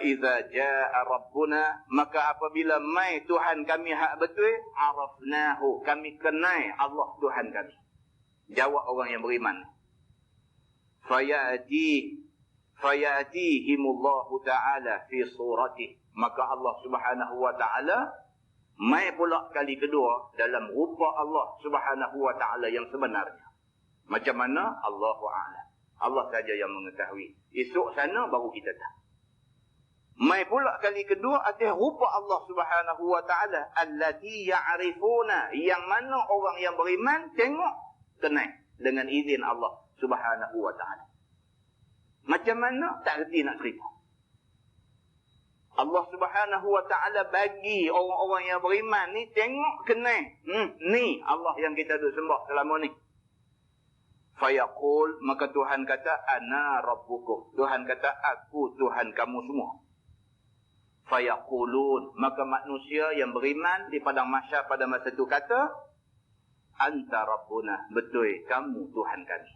Faiza ja'a Rabbuna maka apabila mai Tuhan kami hak betul arafnahu kami kenai Allah Tuhan kami. Jawab orang yang beriman. Fayati fayatihimullahu ta'ala fi surati maka Allah Subhanahu wa taala mai pula kali kedua dalam rupa Allah Subhanahu wa taala yang sebenarnya. Macam mana? Allahu a'lam. Allah saja yang mengetahui. Esok sana baru kita tahu. Mai pula kali kedua atas rupa Allah Subhanahu wa taala allati ya'rifuna yang mana orang yang beriman tengok kenal dengan izin Allah Subhanahu wa taala. Macam mana tak reti nak cerita. Allah Subhanahu wa taala bagi orang-orang yang beriman ni tengok kenal. Hmm, ni Allah yang kita duk sembah selama ni. Fayaqul maka Tuhan kata ana rabbukum. Tuhan kata aku Tuhan kamu semua fayaqulun. Maka manusia yang beriman di padang mahsyar pada masa itu kata anta rabbuna. Betul kamu tuhan kami